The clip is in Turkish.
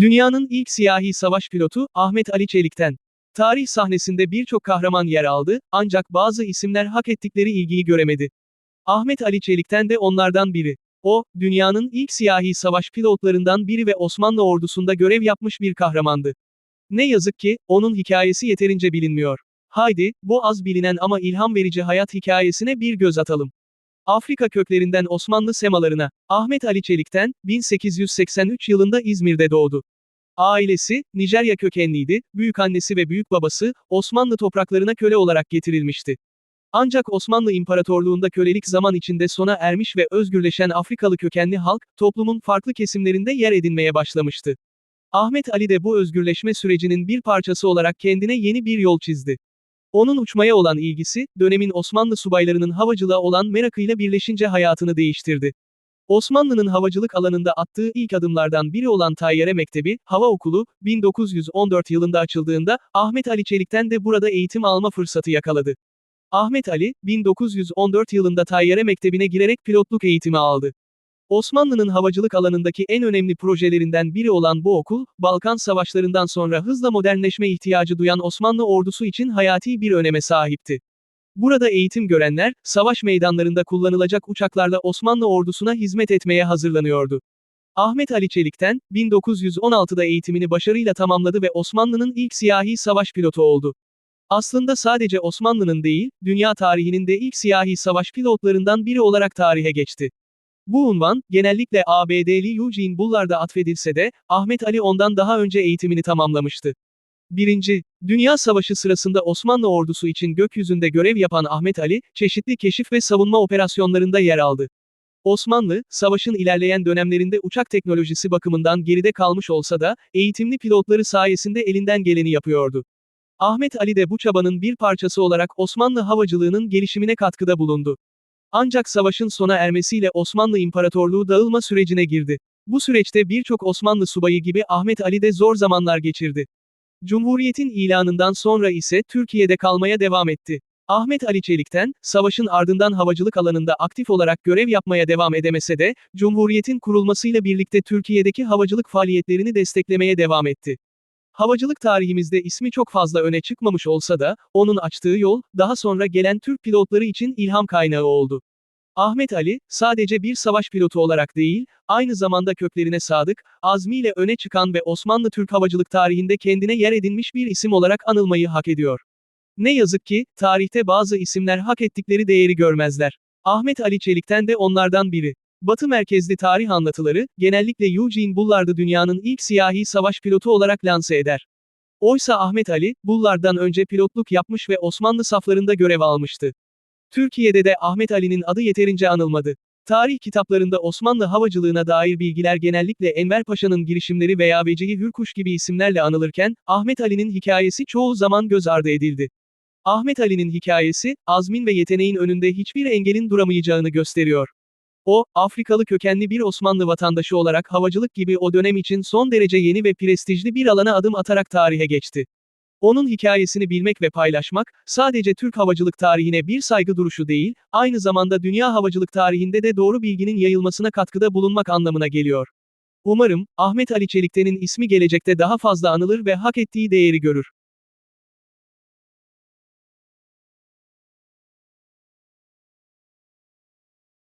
Dünyanın ilk siyahi savaş pilotu, Ahmet Ali Çelik'ten. Tarih sahnesinde birçok kahraman yer aldı, ancak bazı isimler hak ettikleri ilgiyi göremedi. Ahmet Ali Çelik'ten de onlardan biri. O, dünyanın ilk siyahi savaş pilotlarından biri ve Osmanlı ordusunda görev yapmış bir kahramandı. Ne yazık ki, onun hikayesi yeterince bilinmiyor. Haydi, bu az bilinen ama ilham verici hayat hikayesine bir göz atalım. Afrika köklerinden Osmanlı semalarına, Ahmet Ali Çelik'ten, 1883 yılında İzmir'de doğdu. Ailesi, Nijerya kökenliydi, büyükannesi ve büyükbabası, Osmanlı topraklarına köle olarak getirilmişti. Ancak Osmanlı İmparatorluğunda kölelik zaman içinde sona ermiş ve özgürleşen Afrikalı kökenli halk, toplumun farklı kesimlerinde yer edinmeye başlamıştı. Ahmet Ali de bu özgürleşme sürecinin bir parçası olarak kendine yeni bir yol çizdi. Onun uçmaya olan ilgisi, dönemin Osmanlı subaylarının havacılığa olan merakıyla birleşince hayatını değiştirdi. Osmanlı'nın havacılık alanında attığı ilk adımlardan biri olan Tayyare Mektebi, Hava Okulu, 1914 yılında açıldığında, Ahmet Ali Çelik'ten de burada eğitim alma fırsatı yakaladı. Ahmet Ali, 1914 yılında Tayyare Mektebi'ne girerek pilotluk eğitimi aldı. Osmanlı'nın havacılık alanındaki en önemli projelerinden biri olan bu okul, Balkan Savaşlarından sonra hızla modernleşme ihtiyacı duyan Osmanlı ordusu için hayati bir öneme sahipti. Burada eğitim görenler, savaş meydanlarında kullanılacak uçaklarla Osmanlı ordusuna hizmet etmeye hazırlanıyordu. Ahmet Ali Çelik'ten, 1916'da eğitimini başarıyla tamamladı ve Osmanlı'nın ilk siyahi savaş pilotu oldu. Aslında sadece Osmanlı'nın değil, dünya tarihinin de ilk siyahi savaş pilotlarından biri olarak tarihe geçti. Bu unvan, genellikle ABD'li Eugene Bullard'a atfedilse de, Ahmet Ali ondan daha önce eğitimini tamamlamıştı. 1. Dünya Savaşı sırasında Osmanlı ordusu için gökyüzünde görev yapan Ahmet Ali, çeşitli keşif ve savunma operasyonlarında yer aldı. Osmanlı, savaşın ilerleyen dönemlerinde uçak teknolojisi bakımından geride kalmış olsa da, eğitimli pilotları sayesinde elinden geleni yapıyordu. Ahmet Ali de bu çabanın bir parçası olarak Osmanlı havacılığının gelişimine katkıda bulundu. Ancak savaşın sona ermesiyle Osmanlı İmparatorluğu dağılma sürecine girdi. Bu süreçte birçok Osmanlı subayı gibi Ahmet Ali de zor zamanlar geçirdi. Cumhuriyetin ilanından sonra ise Türkiye'de kalmaya devam etti. Ahmet Ali Çelik'ten, savaşın ardından havacılık alanında aktif olarak görev yapmaya devam edemese de, Cumhuriyetin kurulmasıyla birlikte Türkiye'deki havacılık faaliyetlerini desteklemeye devam etti. Havacılık tarihimizde ismi çok fazla öne çıkmamış olsa da, onun açtığı yol, daha sonra gelen Türk pilotları için ilham kaynağı oldu. Ahmet Ali, sadece bir savaş pilotu olarak değil, aynı zamanda köklerine sadık, azmiyle öne çıkan ve Osmanlı Türk havacılık tarihinde kendine yer edinmiş bir isim olarak anılmayı hak ediyor. Ne yazık ki, tarihte bazı isimler hak ettikleri değeri görmezler. Ahmet Ali Çelik'ten de onlardan biri. Batı merkezli tarih anlatıları, genellikle Eugene Bullard'ı dünyanın ilk siyahi savaş pilotu olarak lanse eder. Oysa Ahmet Ali, Bullard'dan önce pilotluk yapmış ve Osmanlı saflarında görev almıştı. Türkiye'de de Ahmet Ali'nin adı yeterince anılmadı. Tarih kitaplarında Osmanlı havacılığına dair bilgiler genellikle Enver Paşa'nın girişimleri veya Vecihi Hürkuş gibi isimlerle anılırken, Ahmet Ali'nin hikayesi çoğu zaman göz ardı edildi. Ahmet Ali'nin hikayesi, azmin ve yeteneğin önünde hiçbir engelin duramayacağını gösteriyor. O, Afrikalı kökenli bir Osmanlı vatandaşı olarak havacılık gibi o dönem için son derece yeni ve prestijli bir alana adım atarak tarihe geçti. Onun hikayesini bilmek ve paylaşmak, sadece Türk havacılık tarihine bir saygı duruşu değil, aynı zamanda dünya havacılık tarihinde de doğru bilginin yayılmasına katkıda bulunmak anlamına geliyor. Umarım, Ahmet Ali Çelik'tenin ismi gelecekte daha fazla anılır ve hak ettiği değeri görür.